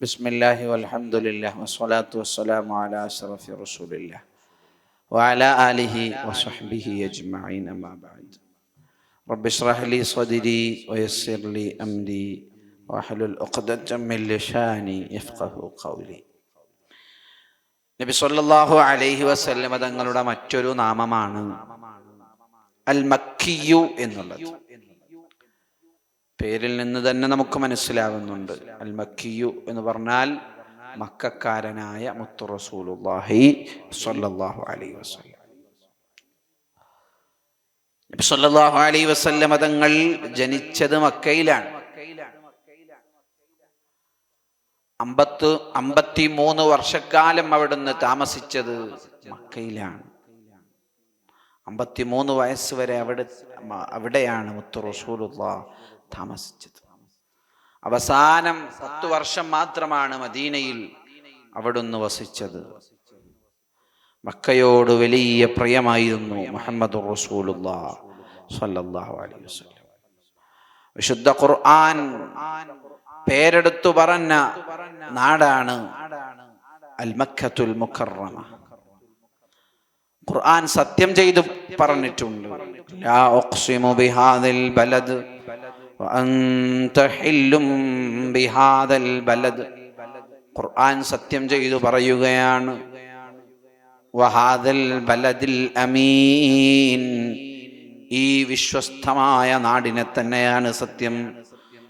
بسم الله والحمد لله والصلاة والسلام على أشرف رسول الله وعلى آله وصحبه أجمعين أما بعد رب اشرح لي صدري ويسر لي أمري واحلل عقدة من لساني يفقه قولي നബി സല്ലല്ലാഹു അലൈഹി വസല്ലമ തങ്ങളുടെ മറ്റൊരു നാമമാണ് അൽ മക്കിയു എന്നുള്ളത് പേരിൽ നിന്ന് തന്നെ നമുക്ക് മനസ്സിലാവുന്നുണ്ട്. അൽ മക്കിയു എന്ന് പറഞ്ഞാൽ മക്കാരനായ മുത്തു റസൂലുല്ലാഹി സല്ലല്ലാഹു അലൈഹി വസല്ലം. നബി സല്ലല്ലാഹു അലൈഹി വസല്ലം തങ്ങൾ ജനിച്ചത് മക്കയിലാണ്. അമ്പത്ത് അമ്പത്തി മൂന്ന് വർഷക്കാലം അവിടുന്ന് താമസിച്ചത് മക്കയിലാണ്. അമ്പത്തിമൂന്ന് വയസ്സ് വരെ അവിടെ അവിടെയാണ് മുത്തു റസൂലുള്ള താമസിച്ചത്. അവസാനം പത്ത് വർഷം മാത്രമാണ് മദീനയിൽ അവിടുന്ന് വസിച്ചത്. മക്കയോട് വലിയ പ്രിയമായിരുന്നു മുഹമ്മദ് സല്ലല്ലാഹു അലൈഹി വസല്ലം. വിശുദ്ധ ഖുർആൻ പേരെടുത്തു പറഞ്ഞ നാടാണ് അൽ മക്കത്തുൽ ഖുർആൻ സത്യം ചെയ്തു പറഞ്ഞിട്ടുണ്ട്. ലാ ഉഖ്സിമു ബിഹാദിൽ ബലദ് ഖുർആൻ സത്യം ചെയ്തു പറയുകയാണ്. വഹാദൽ ബലദിൽ അമീൻ. ഈ വിശ്വസ്തമായ നാടിനെ തന്നെയാണ് സത്യം.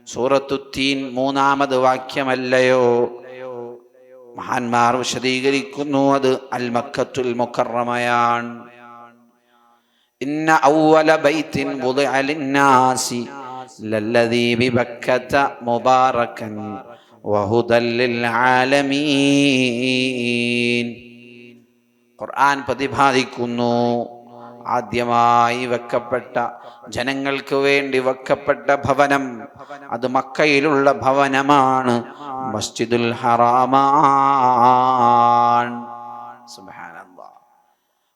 സൂറത്തുത്തീൻ മൂന്നാമത് വാക്യമല്ലയോ? മഹാന്മാർ വിശദീകരിക്കുന്നു അത് അൽ മക്കത്തുൽ മുക്കറമയാണ്. ഇന്ന ഔവല ബൈത്തിൻ ലിന്നാസി ലല്ലദീ ബിബക്കത مباركا വഹുദൽ للعالمين ഖുർആൻ പ്രതിപാദിക്കുന്നു ആദ്യമായി വെക്കപ്പെട്ട ജനങ്ങൾക്ക് വേണ്ടി വെക്കപ്പെട്ട ഭവനം അത് മക്കയിലുള്ള ഭവനമാണ് മസ്ജിദുൽ ഹറാമാൻ.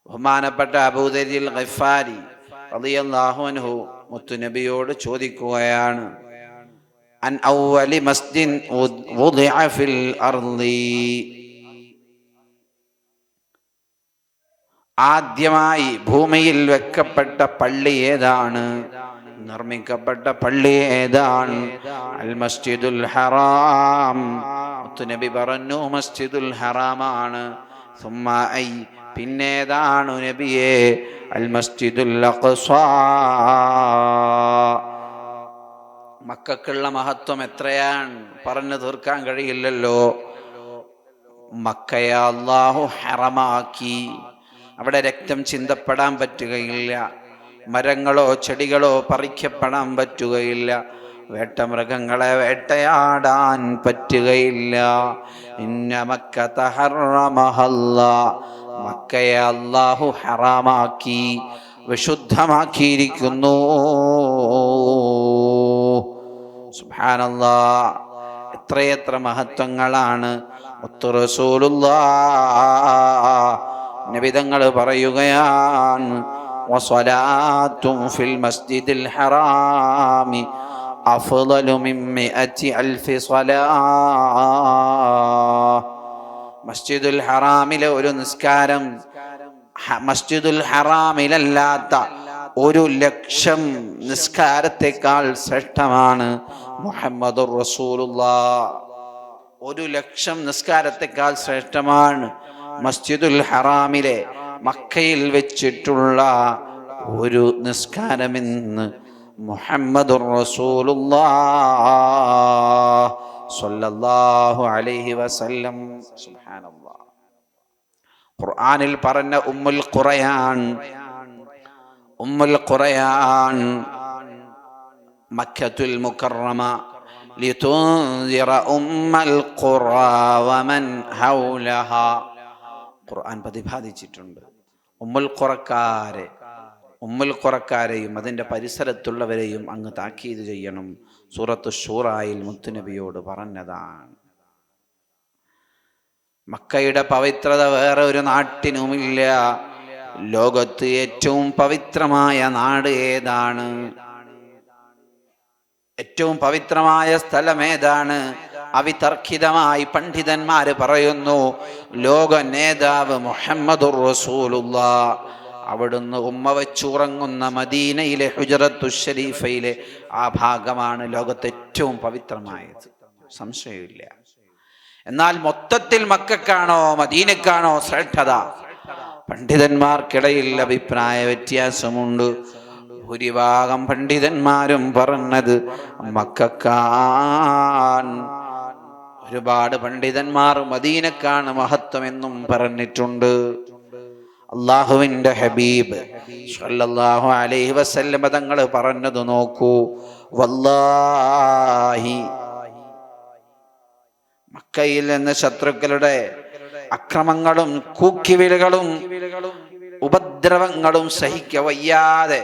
ബഹുമാനപ്പെട്ട അബൂദരിൽ ഗഫാരി റളിയല്ലാഹു അൻഹു മുത്തുനബിയോട് ചോദിക്കുകയാണ് അൻ ഔവലി മസ്ജിദ് ഫിൽ ആദ്യമായി ഭൂമിയിൽ വെക്കപ്പെട്ട പള്ളി ഏതാണ്? നിർമ്മിക്കപ്പെട്ട പള്ളി ഏതാണ്? അൽ മസ്ജിദുൽ ഹറാം. നബി പറഞ്ഞു മസ്ജിദുൽ ഹറാമാണ്. സുമ്മ ഐ പിന്നേതാണു നബിയെ? അൽ മസ്ജിദുൽ അഖ്സ മക്കൾക്കുള്ള മഹത്വം എത്രയാണ്? പറഞ്ഞു തീർക്കാൻ കഴിയില്ലല്ലോ. മക്കയെ അള്ളാഹു ഹറമാക്കി. അവിടെ രക്തം ചിന്തപ്പെടാൻ പറ്റുകയില്ല. മരങ്ങളോ ചെടികളോ പറിക്കപ്പെടാൻ പറ്റുകയില്ല. വേട്ടമൃഗങ്ങളെ വേട്ടയാടാൻ പറ്റുകയില്ല. ഇന്ന മക്ക തഹറമഹല്ല. മക്കയെ അള്ളാഹു ഹറാമാക്കി വിശുദ്ധമാക്കിയിരിക്കുന്നു. സുഹാനല്ല എത്രയെത്ര മഹത്വങ്ങളാണ്. നബിതങ്ങൾ പറയുകയാണ് ഫിൽ മസ്ജിദിൽ ഹറാമി. അഫ്ളലു മിൻ മിഅത്തി അൽഫി സ്വലാഹ് മസ്ജിദുൽ ഹറാമിലെ ഒരു നിസ്കാരം. മസ്ജിദുൽ ഹറാമിലല്ലാത്ത ഒരു ലക്ഷം നിസ്കാരത്തെക്കാൾ ശ്രേഷ്ഠമാണ് മുഹമ്മദ് റസൂലുള്ള. ഒരു ലക്ഷം നിസ്കാരത്തെക്കാൾ ശ്രേഷ്ഠമാണ് മസ്ജിദുൽ ഹറാമിലെ മക്കയിൽ വെച്ചിട്ടുള്ള ഒരു നിസ്കാരമെന്ന് മുഹമ്മദ് റസൂലുള്ളാഹു അലൈഹി വസല്ലം സുബ്ഹാനല്ലാഹ് ഖുർആനിൽ പറഞ്ഞ ഉമ്മുൽ ഖുറയാൻ ഉമ്മുൽ ഖുറയാൻ മക്കത്തുൽ മുക്കറമ لتنذر أم القرى ومن حولها ഖുർആൻ പ്രതിപാദിച്ചിട്ടുണ്ട് ഉമ്മുൽ ഖുറക്കാരെ ഉമ്മുൽ ഖുറക്കാരെയും അതിന്റെ പരിസരത്തുള്ളവരെയും അങ്ങ് താക്കീത് ചെയ്യണം. സൂറത്ത് ഷൂറായിൽ മുത്തുനബിയോട് പറഞ്ഞതാണ്. മക്കയുടെ പവിത്രത വേറെ ഒരു നാട്ടിനുമില്ല. ലോകത്ത് ഏറ്റവും പവിത്രമായ നാട് ഏതാണ്? ഏറ്റവും പവിത്രമായ സ്ഥലം ഏതാണ്? അവിതർക്കിതമായി പണ്ഡിതന്മാര് പറയുന്നു ലോക നേതാവ് മുഹമ്മദുർ റസൂലുള്ള. അവിടുന്ന് ഉമ്മ വെച്ചുറങ്ങുന്ന മദീനയിലെ ഹുജറത്തു ഷരീഫയിലെ ആ ഭാഗമാണ് ലോകത്തെ ഏറ്റവും പവിത്രമായത്. സംശയമില്ല. എന്നാൽ മൊത്തത്തിൽ മക്കൾക്കാണോ മദീനക്കാണോ ശ്രേഷ്ഠത? പണ്ഡിതന്മാർക്കിടയിൽ അഭിപ്രായ വ്യത്യാസമുണ്ട്. ഭൂരിഭാഗം പണ്ഡിതന്മാരും പറഞ്ഞത് മക്കാൻ ഒരുപാട് പണ്ഡിതന്മാർ മദീനക്കാണ് മഹത്വമെന്നും പറഞ്ഞിട്ടുണ്ട്. അള്ളാഹുവിന്റെ ഹബീബ് സല്ലല്ലാഹു അലൈഹി വസല്ലം തങ്ങൾ പറഞ്ഞത് നോക്കൂ വല്ലാഹി. മക്കയിൽ നിന്ന് ശത്രുക്കളുടെ അക്രമങ്ങളും കൂക്കിവിലുകളും ഉപദ്രവങ്ങളും സഹിക്ക വയ്യാതെ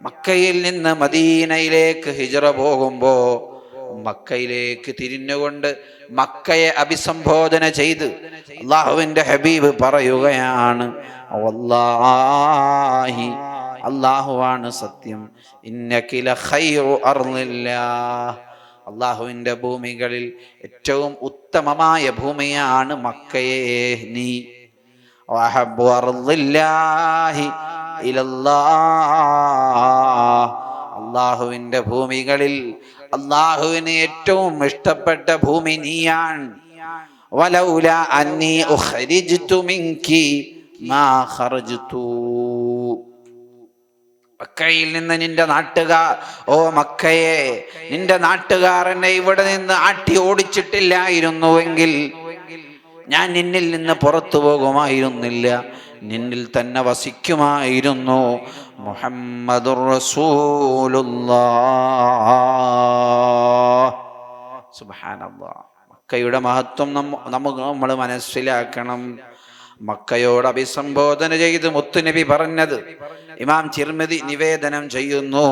മക്കയിൽ നിന്ന് മദീനയിലേക്ക് ഹിജറ പോകുമ്പോ മക്കയിലേക്ക് തിരിഞ്ഞുകൊണ്ട് മക്കയെ അഭിസംബോധന ചെയ്ത് അള്ളാഹുവിന്റെ ഹബീബ് പറയുകയാണ് വല്ലാഹി അള്ളാഹുവാണ് സത്യം. ഇന്നകില ഖൈറു അള്ളാഹുവിന്റെ ഭൂമികളിൽ ഏറ്റവും ഉത്തമമായ ഭൂമിയാണ് മക്കയെ. നീ അള്ളാഹുവിന്റെ ഭൂമികളിൽ അള്ളാഹുവിന് ഏറ്റവും ഇഷ്ടപ്പെട്ട ഭൂമി നീയാണ്. വലൗല അന്നി മിൻകി മാ മക്കയിൽ നിന്ന് നിന്റെ നാട്ടുകാർ ഓ മക്കയെ നിന്റെ നാട്ടുകാരനെ ഇവിടെ നിന്ന് ആട്ടി ഓടിച്ചിട്ടില്ലായിരുന്നുവെങ്കിൽ ഞാൻ നിന്നിൽ നിന്ന് പുറത്തു പോകുമായിരുന്നില്ല. നിന്നിൽ തന്നെ വസിക്കുമായിരുന്നു സുബ്ഹാനല്ലാഹ് മക്കയുടെ മഹത്വം നമുക്ക് നമ്മൾ മനസ്സിലാക്കണം മക്കയോട് അഭിസംബോധന ചെയ്ത് മുത്തുനബി പറഞ്ഞത് ഇമാം ചിർമതി നിവേദനം ചെയ്യുന്നു.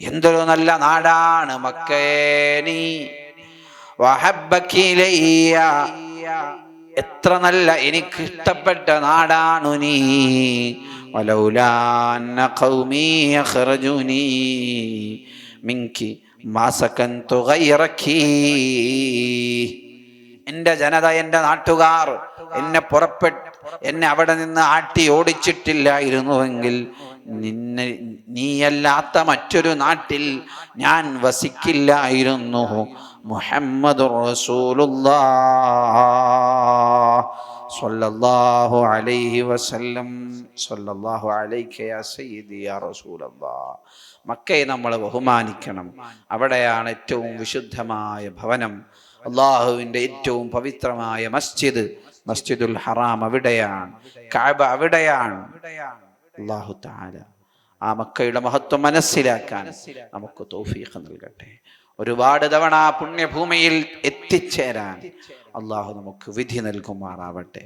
എന്തൊരു നല്ല നാടാണ് മക്കേനി വഹബ്ബക്കിലയ്യ. എത്ര നല്ല എനിക്ക് ഇഷ്ടപ്പെട്ട നാടാണു നീ. വലൗലാ അന്ന ഖൗമി منك എന്റെ ജനത എന്റെ നാട്ടുകാർ എന്നെ പുറപ്പെട്ട് എന്നെ അവിടെ നിന്ന് ആട്ടി ഓടിച്ചിട്ടില്ലായിരുന്നുവെങ്കിൽ നിന്നെ നീയല്ലാത്ത മറ്റൊരു നാട്ടിൽ ഞാൻ വസിക്കില്ലായിരുന്നു. മുഹമ്മദ് അലൈഹി വസല്ലം. യാ സയ്യിദി യാ മക്കയെ നമ്മൾ ബഹുമാനിക്കണം. അവിടെയാണ് ഏറ്റവും വിശുദ്ധമായ ഭവനം. അള്ളാഹുവിന്റെ ഏറ്റവും പവിത്രമായ മസ്ജിദ്. മസ്ജിദുൽ ഹറാം അവിടെയാണ്. കാബ അവിടെയാണ്. അള്ളാഹു താല ആ മക്കയുടെ മഹത്വം മനസ്സിലാക്കാൻ നമുക്ക് തൗഫീഖ് നൽകട്ടെ. ഒരുപാട് തവണ ആ പുണ്യഭൂമിയിൽ എത്തിച്ചേരാൻ അള്ളാഹു നമുക്ക് വിധി നൽകുമാറാവട്ടെ.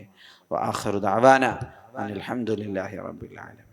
അലഹമുല്ലാഹി ആലമീൻ.